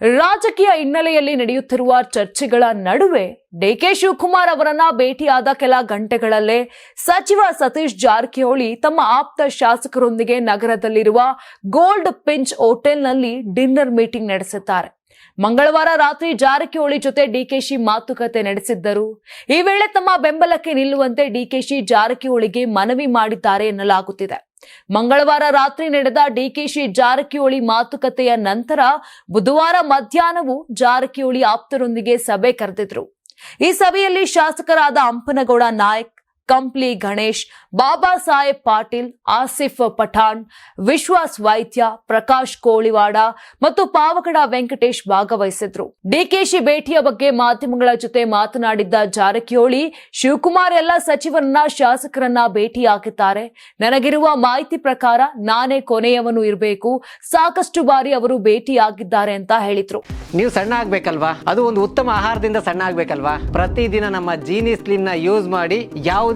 ರಾಜಕೀಯ ಹಿನ್ನೆಲೆಯಲ್ಲಿ ನಡೆಯುತ್ತಿರುವ ಚರ್ಚೆಗಳ ನಡುವೆ ಡಿಕೆ ಶಿವಕುಮಾರ್ ಅವರನ್ನ ಭೇಟಿಯಾದ ಕೆಲ ಗಂಟೆಗಳಲ್ಲೇ ಸಚಿವ ಸತೀಶ್ ಜಾರಕಿಹೊಳಿ ತಮ್ಮ ಆಪ್ತ ಶಾಸಕರೊಂದಿಗೆ ನಗರದಲ್ಲಿರುವ ಗೋಲ್ಡ್ ಪಿಂಚ್ ಹೋಟೆಲ್ನಲ್ಲಿ ಡಿನ್ನರ್ ಮೀಟಿಂಗ್ ನಡೆಸಿದ್ದಾರೆ. ಮಂಗಳವಾರ ರಾತ್ರಿ ಜಾರಕಿಹೊಳಿ ಜೊತೆ ಡಿಕೆಶಿ ಮಾತುಕತೆ ನಡೆಸಿದ್ದರು. ಈ ವೇಳೆ ತಮ್ಮ ಬೆಂಬಲಕ್ಕೆ ನಿಲ್ಲುವಂತೆ ಡಿಕೆಶಿ ಜಾರಕಿಹೊಳಿಗೆ ಮನವಿ ಮಾಡಿದ್ದಾರೆ ಎನ್ನಲಾಗುತ್ತಿದೆ. ಮಂಗಳವಾರ ರಾತ್ರಿ ನಡೆದ ಡಿಕೆಶಿ ಜಾರಕಿಹೊಳಿ ಮಾತುಕತೆಯ ನಂತರ ಬುಧವಾರ ಮಧ್ಯಾಹ್ನವೂ ಜಾರಕಿಹೊಳಿ ಆಪ್ತರೊಂದಿಗೆ ಸಭೆ ಕರೆದಿದ್ರು. ಈ ಸಭೆಯಲ್ಲಿ ಶಾಸಕರಾದ ಅಂಪನಗೌಡ ನಾಯಕ್ ಕಂಪ್ಲಿ ಗಣೇಶ್, ಬಾಬಾ ಸಾಹೇಬ್ ಪಾಟೀಲ್, ಆಸಿಫ್ ಪಠಾಣ್, ವಿಶ್ವಾಸ್ ವೈದ್ಯ, ಪ್ರಕಾಶ್ ಕೋಳಿವಾಡ ಮತ್ತು ಪಾವಗಡ ವೆಂಕಟೇಶ್ ಭಾಗವಹಿಸಿದ್ರು. ಡಿಕೆಶಿ ಭೇಟಿಯ ಬಗ್ಗೆ ಮಾಧ್ಯಮಗಳ ಜೊತೆ ಮಾತನಾಡಿದ್ದ ಜಾರಕಿಹೊಳಿ, ಶಿವಕುಮಾರ್ ಎಲ್ಲ ಸಚಿವರನ್ನ ಶಾಸಕರನ್ನ ಭೇಟಿಯಾಗಿದ್ದಾರೆ. ನನಗಿರುವ ಮಾಹಿತಿ ಪ್ರಕಾರ ನಾನೇ ಕೊನೆಯವನು ಇರಬೇಕು. ಸಾಕಷ್ಟು ಬಾರಿ ಅವರು ಭೇಟಿಯಾಗಿದ್ದಾರೆ ಅಂತ ಹೇಳಿದ್ರು. ನೀವು ಸಣ್ಣ ಆಗ್ಬೇಕಲ್ವಾ? ಅದು ಒಂದು ಉತ್ತಮ ಆಹಾರದಿಂದ ಸಣ್ಣ ಆಗ್ಬೇಕಲ್ವಾ? ಪ್ರತಿದಿನ ನಮ್ಮ ಜೀನಿ ಸ್ಲಿಮ್ನ ಯೂಸ್ ಮಾಡಿ ಯಾವುದೇ